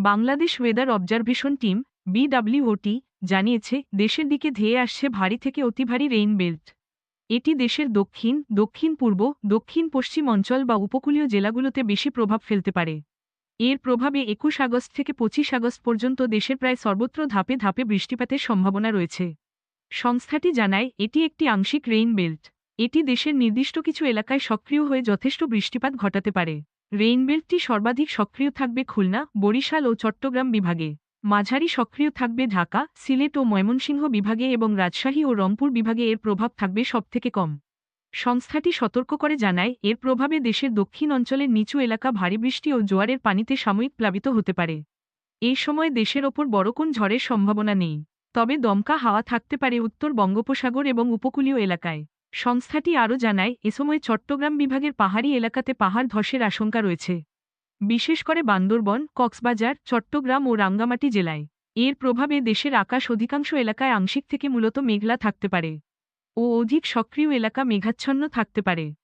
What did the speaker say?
Bangladesh weather observation team BWOT জানিয়েছে, দেশের দিকে ধেয়ে আসছে ভারী থেকে অতি ভারী রেইন বেল্ট এটি দেশের দক্ষিণ দক্ষিণ পূর্ব, দক্ষিণ পশ্চিম অঞ্চল বা উপকূলীয় জেলাগুলোতে বেশি প্রভাব ফেলতে পারে। এর প্রভাবে একুশ আগস্ট থেকে পঁচিশ আগস্ট পর্যন্ত দেশের প্রায় সর্বত্র ধাপে ধাপে বৃষ্টিপাতের সম্ভাবনা রয়েছে। সংস্থাটি জানায়, এটি একটি আংশিক রেইন বেল্ট এটি দেশের নির্দিষ্ট কিছু এলাকায় সক্রিয় হয়ে যথেষ্ট বৃষ্টিপাত ঘটাতে পারে। রেইনবেল্টটি সর্বাধিক সক্রিয় থাকবে খুলনা, বরিশাল ও চট্টগ্রাম বিভাগে। মাঝারি সক্রিয় থাকবে ঢাকা, সিলেট ও ময়মনসিংহ বিভাগে এবং রাজশাহী ও রংপুর বিভাগে এর প্রভাব থাকবে সবথেকে কম। সংস্থাটি সতর্ক করে জানায়, এর প্রভাবে দেশের দক্ষিণ অঞ্চলের নিচু এলাকা ভারী বৃষ্টি ও জোয়ারের পানিতে সাময়িক প্লাবিত হতে পারে। এই সময় দেশের ওপর বড় কোন ঝড়ের সম্ভাবনা নেই। তবে দমকা হাওয়া থাকতে পারে উত্তর বঙ্গোপসাগর এবং উপকূলীয় এলাকায়। সংস্থাটি আরও জানায়, এ সময় চট্টগ্রাম বিভাগের পাহাড়ি এলাকাতে পাহাড় ধসের আশঙ্কা রয়েছে। বিশেষ করে বান্দরবন, কক্সবাজার, চট্টগ্রাম ও রাঙ্গামাটি জেলায়। এর প্রভাবে দেশের আকাশ অধিকাংশ এলাকায় আংশিক থেকে মূলত মেঘলা থাকতে পারে ও অধিক সক্রিয় এলাকা মেঘাচ্ছন্ন থাকতে পারে।